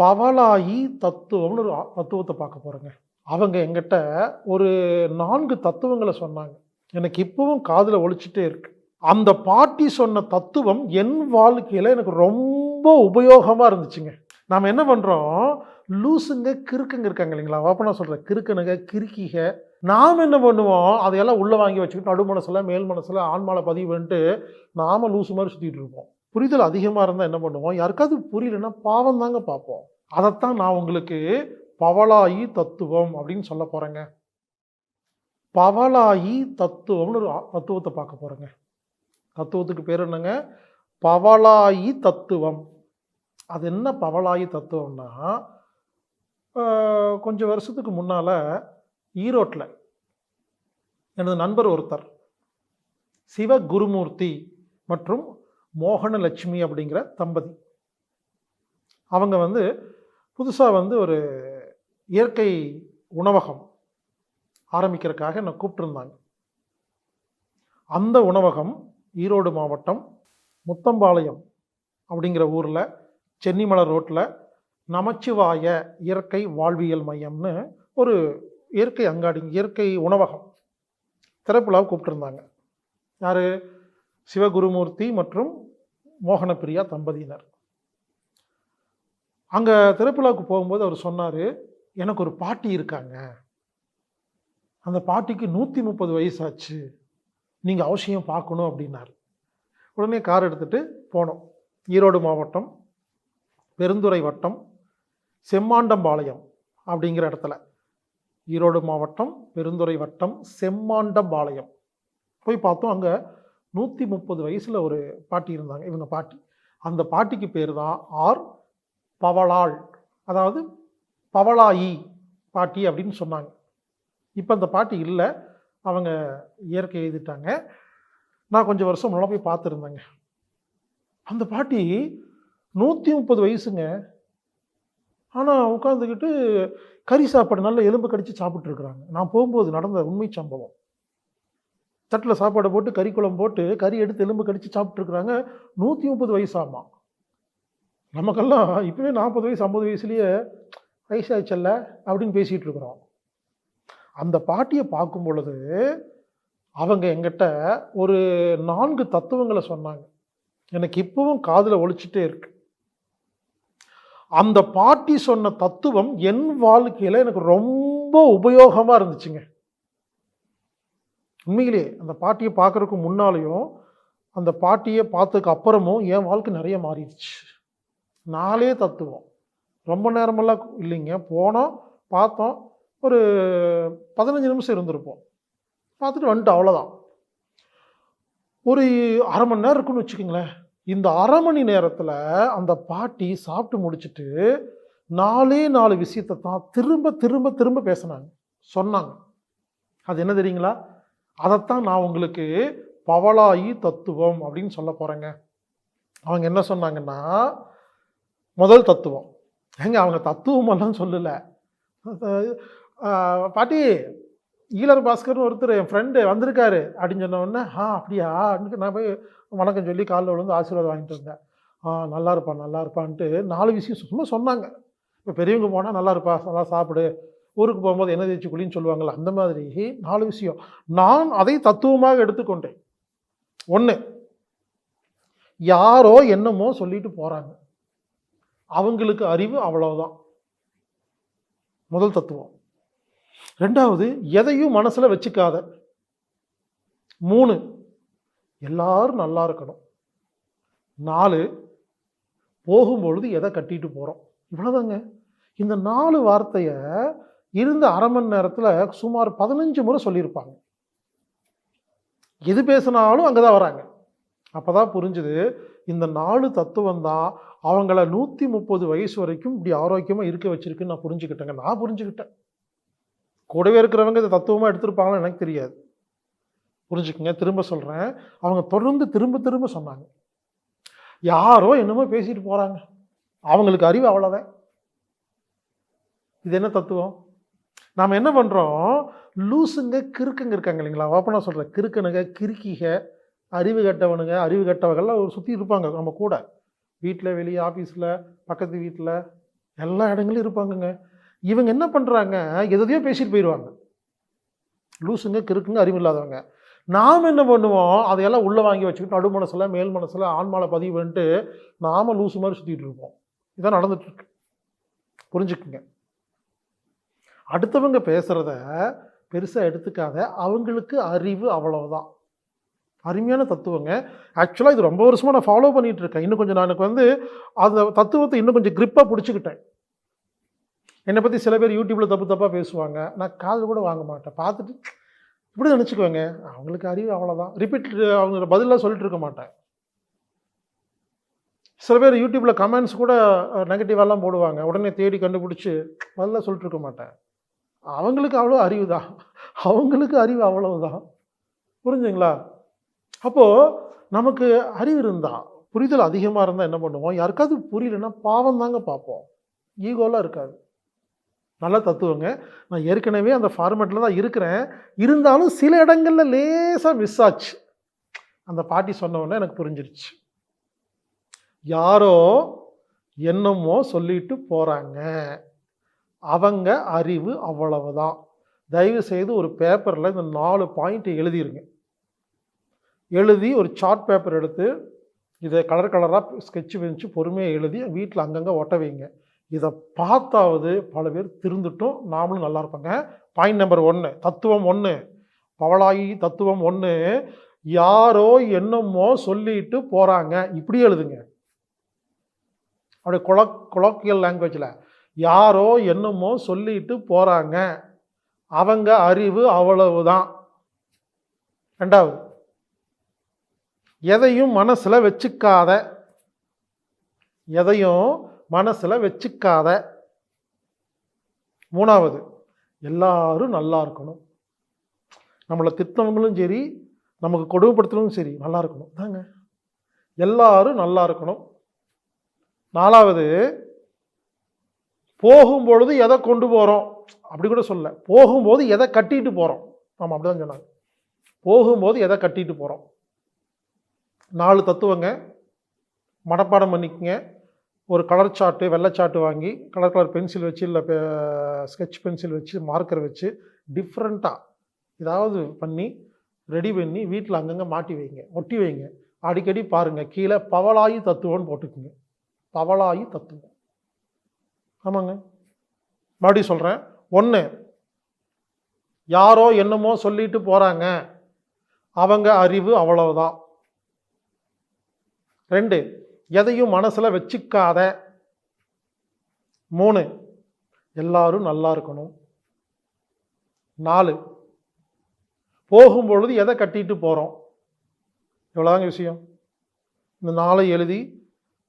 பவலாயி தத்துவம்னு ஒரு தத்துவத்தை பார்க்க போகிறேங்க அவங்க எங்கிட்ட ஒரு நான்கு தத்துவங்களை சொன்னாங்க. எனக்கு இப்பவும் காதில் ஒழிச்சிட்டே இருக்கு. அந்த பாட்டி சொன்ன தத்துவம் என் வாழ்க்கையில் எனக்கு ரொம்ப உபயோகமாக இருந்துச்சுங்க. நாம் என்ன பண்ணுறோம் லூசுங்க கிறுக்குங்க இருக்காங்க இல்லைங்களா? ஓப்பனாக சொல்கிறேன் கிறுக்கனுங்க கிறுக்கிக. நாம் என்ன பண்ணுவோம்? அதையெல்லாம் உள்ளே வாங்கி வச்சுக்கிட்டு நடு மனசில் மேல் மனசில் ஆன்மால பதிவு பண்ணிட்டு நாம லூசு மாதிரி சுற்றிட்டு இருப்போம். புரிதல் அதிகமாக இருந்தால் என்ன பண்ணுவோம்? யாருக்காவது புரியலன்னா பாவம் தாங்க பார்ப்போம். அதைத்தான் நான் உங்களுக்கு பவளாயி தத்துவம் அப்படின்னு சொல்ல போகிறேங்க பவலாயி தத்துவம்னு ஒரு தத்துவத்தை பார்க்க போகிறேங்க தத்துவத்துக்கு பேர் என்னங்க? பவலாயி தத்துவம். அது என்ன பவளாயி தத்துவம்னா கொஞ்சம் வருஷத்துக்கு முன்னால் ஈரோட்டில் எனது நண்பர் ஒருத்தர் சிவ குருமூர்த்தி மற்றும் மோகனலட்சுமி அப்படிங்கிற தம்பதி. அவங்க வந்து புதுசாக வந்து ஒரு இயற்கை உணவகம் ஆரம்பிக்கிறதுக்காக என்னை கூப்பிட்டுருந்தாங்க. அந்த உணவகம் ஈரோடு மாவட்டம் முத்தம்பாளையம் அப்படிங்கிற ஊரில் சென்னிமலை ரோட்டில் நமச்சிவாய இயற்கை வாழ்வியல் மையம்னு ஒரு இயற்கை அங்காடி இயற்கை உணவகம் திறப்புலாவை கூப்பிட்டுருந்தாங்க. யார்? சிவகுருமூர்த்தி மற்றும் மோகனப்பிரியா தம்பதியினர். அங்கே திருப்பிழாவுக்கு போகும்போது அவர் சொன்னார் எனக்கு ஒரு பாட்டி இருக்காங்க. அந்த பாட்டிக்கு நூற்றி முப்பது வயசாச்சு. நீங்கள் அவசியம் பார்க்கணும் அப்படின்னாரு. உடனே கார் எடுத்துகிட்டு போனோம். ஈரோடு மாவட்டம் பெருந்துறை வட்டம் செம்மாண்டம்பாளையம் அப்படிங்கிற இடத்துல. ஈரோடு மாவட்டம் பெருந்துறை வட்டம் செம்மாண்டம்பாளையம். போய் பார்த்தோம் அங்கே நூற்றி முப்பது வயசில் ஒரு பாட்டி இருந்தாங்க. இவங்க பாட்டி. அந்த பாட்டிக்கு பேர் தான் ஆர். பவளாள் அதாவது பவளாயி பாட்டி அப்படின்னு சொன்னாங்க. இப்போ அந்த பாட்டி இல்லை. அவங்க இயற்கை எழுதிட்டாங்க. நான் கொஞ்சம் வருஷம் முன்னாடி போய் பார்த்துருந்தேங்க. அந்த பாட்டி நூற்றி முப்பது வயசுங்க. ஆனால் உட்காந்துக்கிட்டு கறி சாப்பாடு நல்ல எலும்பு கடித்து சாப்பிட்ருக்குறாங்க நான் போகும்போது நடந்த உண்மை சம்பவம். தட்டில் சாப்பாடு போட்டு கறி குழம்பு போட்டு கறி எடுத்து எலும்பு கடிச்சு சாப்பிட்ருக்குறாங்க நூற்றி முப்பது வயசாமா. நமக்கெல்லாம் இப்போவே நாற்பது வயசு ஐம்பது வயசுலேயே வயசாச்சல்ல அப்படின்னு பேசிகிட்டு இருக்கிறோம். அந்த பாட்டியை பார்க்கும் பொழுது அவங்க எங்கிட்ட ஒரு நான்கு தத்துவங்களை சொன்னாங்க. எனக்கு இப்பவும் காதில் ஒழிச்சிட்டே இருக்கு. அந்த பாட்டி சொன்ன தத்துவம் என் வாழ்க்கையில் எனக்கு ரொம்ப உபயோகமாக இருந்துச்சுங்க. உண்மையிலே அந்த பாட்டியை பார்க்குறதுக்கு முன்னாலேயும் அந்த பாட்டியை பார்த்ததுக்கு அப்புறமும் என் வாழ்க்கை நிறைய மாறிடுச்சு. நாலே தத்துவம். ரொம்ப நேரமெல்லாம் இல்லைங்க. போனோம் பார்த்தோம். ஒரு பதினஞ்சு நிமிஷம் இருந்திருப்போம். பார்த்துட்டு வந்துட்டு அவ்வளோதான் ஒரு அரை மணி நேரம் இருக்குன்னு வச்சுக்கோங்களேன். இந்த அரை மணி நேரத்தில் அந்த பாட்டி சாப்பிட்டு முடிச்சுட்டு நாலே நாலு விஷயத்தை தான் திரும்ப திரும்ப திரும்ப பேசினாங்க. சொன்னாங்க. அது என்ன தெரியுங்களா? அதைத்தான் நான் உங்களுக்கு பவளாயி தத்துவம் அப்படின்னு சொல்ல போகிறேங்க அவங்க என்ன சொன்னாங்கன்னா முதல் தத்துவம். ஏங்க அவங்க தத்துவம் எல்லாம் சொல்லலை. பாட்டி ஈழர் பாஸ்கர்னு ஒருத்தர் என் ஃப்ரெண்டு வந்திருக்காரு அப்படின்னு சொன்ன உடனே ஆ அப்படியா? அப்படின்னு நான் போய் வணக்கம் சொல்லி காலில் விழுந்து ஆசீர்வாதம் வாங்கிட்டு இருந்தேன் ஆ நல்லா இருப்பான் நல்லா இருப்பான்ட்டு. நாலு விஷயம் சும்மா சொன்னாங்க. இப்போ பெரியவங்க போனால் நல்லா இருப்பா நல்லா சாப்பிடு. ஊருக்கு போகும்போது என்ன தேய்ச்சி குழின்னு சொல்லுவாங்கள்ல அந்த மாதிரி. நாலு விஷயம். நான் அதை தத்துவமாக எடுத்துக்கொண்டேன். ஒன்று யாரோ என்னமோ சொல்லிட்டு போகிறாங்க அவங்களுக்கு அறிவு அவ்வளவுதான். முதல் தத்துவம். ரெண்டாவது எதையும் மனசில் வச்சுக்காத. மூணு எல்லாரும் நல்லா இருக்கணும். நாலு போகும்பொழுது எதை கட்டிட்டு போகிறோம் இவ்வளோதாங்க இந்த நாலு வார்த்தையை இருந்த அரை மணி நேரத்தில் சுமார் பதினஞ்சு முறை சொல்லியிருப்பாங்க. எது பேசினாலும் அங்கே தான் வராங்க. அப்போ தான் புரிஞ்சுது இந்த நாலு தத்துவம் தான் அவங்கள நூற்றி முப்பது வயசு வரைக்கும் இப்படி ஆரோக்கியமாக இருக்க வச்சுருக்குன்னு நான் புரிஞ்சுக்கிட்டேங்க. நான் புரிஞ்சுக்கிட்டேன். கூடவே இருக்கிறவங்க இதை தத்துவமாக எடுத்திருப்பாங்கன்னு எனக்கு தெரியாது. புரிஞ்சுக்கங்க திரும்ப சொல்கிறேன் அவங்க தொடர்ந்து திரும்ப திரும்ப சொன்னாங்க. யாரோ என்னமோ பேசிட்டு போகிறாங்க அவங்களுக்கு அறிவு அவ்வளோதான் இது என்ன தத்துவம்? நாம் என்ன பண்ணுறோம் லூசுங்க கிறுக்குங்க இருக்காங்க இல்லைங்களா? ஓப்பனாக சொல்கிறேன் கிறுக்கனுங்க கிறுக்கிக அறிவு கெட்டவனுங்க அறிவு கெட்டவங்கள்லாம் ஒரு சுற்றி இருப்பாங்க நம்ம கூட. வீட்டில் வெளியே ஆஃபீஸில் பக்கத்து வீட்டில் எல்லா இடங்களும் இருப்பாங்கங்க. இவங்க என்ன பண்ணுறாங்க எதையோ பேசிட்டு போயிடுவாங்க லூசுங்க கிறுக்குங்க அறிவு இல்லாதவங்க நாம் என்ன பண்ணுவோம்? அதையெல்லாம் உள்ளே வாங்கி வச்சுக்கிட்டு நடு மனசில் மேல் மனசில் ஆன்மாவில் பதிவு பண்ணிட்டு நாம லூசு மாதிரி சுற்றிட்டு இருப்போம். இதான் நடந்துட்டுருக்கு. புரிஞ்சுக்குங்க. அடுத்தவங்க பேசுகிறத பெருசாக எடுத்துக்காத அவங்களுக்கு அறிவு அவ்வளவுதான். அருமையான தத்துவங்க. ஆக்சுவலாக இது ரொம்ப வருஷமாக நான் ஃபாலோ பண்ணிகிட்ருக்கேன் இருக்கேன் இன்னும் கொஞ்சம் நான் எனக்கு வந்து அந்த தத்துவத்தை இன்னும் கொஞ்சம் கிரிப்பாக பிடிச்சிக்கிட்டேன். என்னை பற்றி சில பேர் யூடியூப்பில் தப்பு தப்பாக பேசுவாங்க. நான் காது கூட வாங்க மாட்டேன். பார்த்துட்டு இப்படி நினச்சிக்குவேங்க. அவங்களுக்கு அறிவு அவ்வளோதான் ரிப்பீட் அவங்க பதிலாக சொல்லிட்டு இருக்க மாட்டேன். சில பேர் யூடியூப்பில் கமெண்ட்ஸ் கூட நெகட்டிவாலாம் போடுவாங்க. உடனே தேடி கண்டுபிடிச்சி பதிலாக சொல்லிட்டு இருக்க மாட்டேன். அவங்களுக்கு அவ்வளோ அறிவு தான் அவங்களுக்கு அறிவு அவ்வளவுதான். புரிஞ்சுங்களா? அப்போது நமக்கு அறிவு இருந்தால் புரிதல் அதிகமாக இருந்தால் என்ன பண்ணுவோம்? யாருக்காவது புரியலன்னா பாவம் தாங்க பார்ப்போம். ஈகோலாம் இருக்காது. நல்ல தத்துவங்க. நான் ஏற்கனவே அந்த ஃபார்மேட்டில் தான் இருக்கிறேன். இருந்தாலும் சில இடங்களில் லேசாக மிஸ் ஆச்சு. அந்த பாட்டி சொன்னவொடனே எனக்கு புரிஞ்சிருச்சு. யாரோ என்னமோ சொல்லிட்டு போகிறாங்க அவங்க அறிவு அவ்வளவுதான். தயவு செய்து ஒரு பேப்பரில் இந்த நாலு பாயிண்ட் எழுதிருங்க. எழுதி ஒரு சார்ட் பேப்பர் எடுத்து இதை கலர் கலராக ஸ்கெட்ச் வச்சு பொறுமையாக எழுதி வீட்டில் அங்கங்கே ஒட்ட வைங்க. இதை பார்த்தாவது பல பேர் திருந்துட்டும். நாமளும் நல்லா இருப்பாங்க. பாயிண்ட் நம்பர் ஒன்று தத்துவம் ஒன்று பவளாயி தத்துவம் ஒன்று யாரோ என்னமோ சொல்லிட்டு போகிறாங்க இப்படி எழுதுங்க. அப்படியே குலக் குலோக்கியல் லாங்குவேஜில் யாரோ என்னமோ சொல்லிட்டு போகிறாங்க அவங்க அறிவு அவ்வளவுதான். ரெண்டாவது எதையும் மனசில் வச்சுக்காத. எதையும் மனசில் வச்சுக்காத. மூணாவது எல்லாரும் நல்லா இருக்கணும். நம்மளை திட்டவங்களும் சரி நமக்கு கொடுமைப்படுத்துறதும் சரி நல்லா இருக்கணும். தாங்க எல்லாரும் நல்லா இருக்கணும். நாலாவது போகும்பொழுது எதை கொண்டு போகிறோம் அப்படி கூட சொல்ல போகும்போது எதை கட்டிட்டு போகிறோம் ஆமாம் அப்படிதான் சொன்னாங்க. போகும்போது எதை கட்டிட்டு போகிறோம் நாலு தத்துவங்க. மனப்பாடம் பண்ணிக்கங்க. ஒரு கலர் சார்ட்டு வெள்ளைச்சாட்டு வாங்கி கலர் கலர் பென்சில் வச்சு இல்லை ஸ்கெட்ச் பென்சில் வச்சு மார்க்கர் வச்சு டிஃப்ரெண்ட்டாக ஏதாவது பண்ணி ரெடி பண்ணி வீட்டில் அங்கங்கே மாட்டி வைங்க. ஒட்டி வைங்க. அடிக்கடி பாருங்கள் கீழே பவளாயி தத்துவம்னு போட்டுக்குங்க. பவளாயி தத்துவம். ஆமாங்க. மறுபடியும் சொல்கிறேன் ஒன்று யாரோ என்னமோ சொல்லிட்டு போகிறாங்க அவங்க அறிவு அவ்வளவுதான். ரெண்டு எதையும் மனசில் வச்சுக்காத. மூணு எல்லாரும் நல்லா இருக்கணும். நாலு போகும்பொழுது எதை கட்டிட்டு போகிறோம் இவ்வளோதாங்க விஷயம். இந்த நாளை எழுதி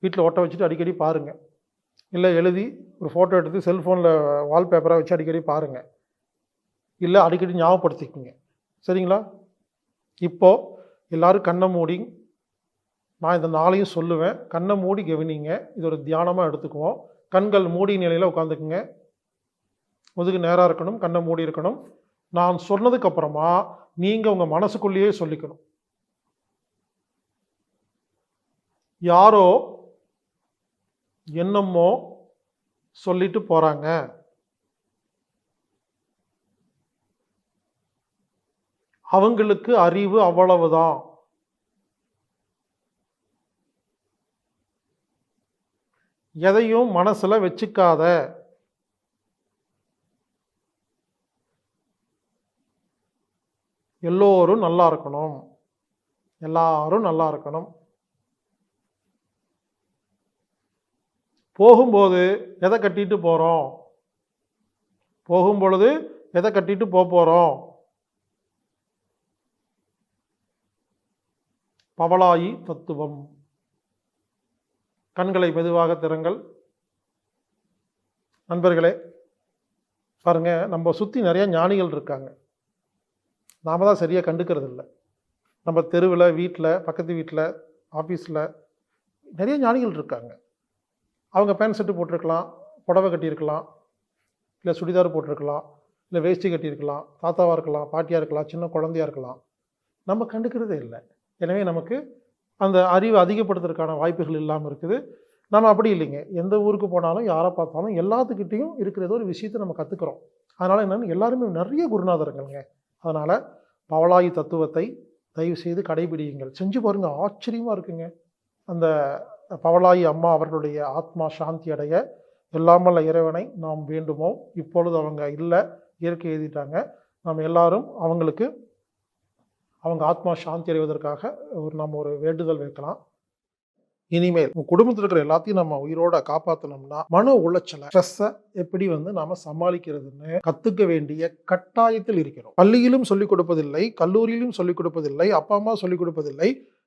வீட்டில் ஒட்ட வச்சுட்டு அடிக்கடி பாருங்கள் இல்லை எழுதி ஒரு ஃபோட்டோ எடுத்து செல்ஃபோனில் வால்பேப்பராக வச்சு அடிக்கடி பாருங்கள் இல்லை அடிக்கடி ஞாபகப்படுத்திக்கோங்க. சரிங்களா? இப்போது எல்லாரும் கண்ணை மூடி நான் இந்த நாளையும் சொல்லுவேன். கண்ணை மூடி கவனிங்க. இது ஒரு தியானமாக எடுத்துக்குவோம். கண்கள் மூடி நிலையில் உட்காந்துக்குங்க முதுகு நேராக இருக்கணும் கண்ணை மூடி இருக்கணும். நான் சொன்னதுக்கப்புறமா நீங்கள் உங்கள் மனசுக்குள்ளேயே சொல்லிக்கணும். யாரோ என்னமோ சொல்லிட்டு போகிறாங்க அவங்களுக்கு அறிவு அவ்வளவுதான். எதையும் மனசில் வச்சுக்காத. எல்லோரும் நல்லா இருக்கணும். எல்லாரும் நல்லா இருக்கணும். போகும்போது எதை கட்டிட்டு போகிறோம் போகும்பொழுது எதை கட்டிட்டு போக போகிறோம் பவளாயி தத்துவம். கண்களை மெதுவாக திறங்கள். நண்பர்களே பாருங்க நம்ம சுற்றி நிறைய ஞானிகள் இருக்காங்க. நாம தான் சரியாக கண்டுக்கிறது இல்லை நம்ம தெருவில் வீட்டில் பக்கத்து வீட்டில் ஆஃபீஸில் நிறைய ஞானிகள் இருக்காங்க. அவங்க பேண்ட் செட்டு போட்டிருக்கலாம் புடவை கட்டியிருக்கலாம் இல்லை சுடிதார் போட்டிருக்கலாம் இல்லை வேஷ்டி கட்டியிருக்கலாம் தாத்தாவாக இருக்கலாம் பாட்டியாக இருக்கலாம் சின்ன குழந்தையா இருக்கலாம். நம்ம கண்டுக்கிறதே இல்லை. எனவே நமக்கு அந்த அறிவை அதிகப்படுத்துறதுக்கான வாய்ப்புகள் இல்லாமல் இருக்குது. நம்ம அப்படி இல்லைங்க. எந்த ஊருக்கு போனாலும் யாரை பார்த்தாலும் எல்லாத்துக்கிட்டேயும் இருக்கிற ஏதோ ஒரு விஷயத்தை நம்ம கற்றுக்குறோம் அதனால் என்னென்னு எல்லாருமே நிறைய குருநாதர்கள்ங்க. அதனால் பவலாயி தத்துவத்தை தயவு செய்து கடைபிடியுங்கள். செஞ்சு பாருங்கள் ஆச்சரியமாக இருக்குங்க. அந்த பவளாயி அம்மா அவர்களுடைய ஆத்மா சாந்தி அடைய எல்லாமல்ல இறைவனை நாம் வேண்டுமோ? இப்பொழுது அவங்க இல்லை. இயற்கை எழுதிட்டாங்க. நாம் எல்லாரும் அவங்களுக்கு அவங்க ஆத்மா சாந்தி அடைவதற்காக ஒரு நம்ம ஒரு வேண்டுதல் வைக்கலாம். இனிமேல் குடும்பத்தில் இருக்கிற எல்லாத்தையும் நம்ம உயிரோட காப்பாற்றணும்னா மன உளைச்சலை ஸ்ட்ரெஸ்ஸை எப்படி வந்து நாம் சமாளிக்கிறதுன்னு கற்றுக்க வேண்டிய கட்டாயத்தில் இருக்கிறோம். பள்ளியிலும் சொல்லிக் கொடுப்பதில்லை கல்லூரியிலும் சொல்லிக் கொடுப்பதில்லை அப்பா அம்மா சொல்லிக் கொடுப்பதில்லை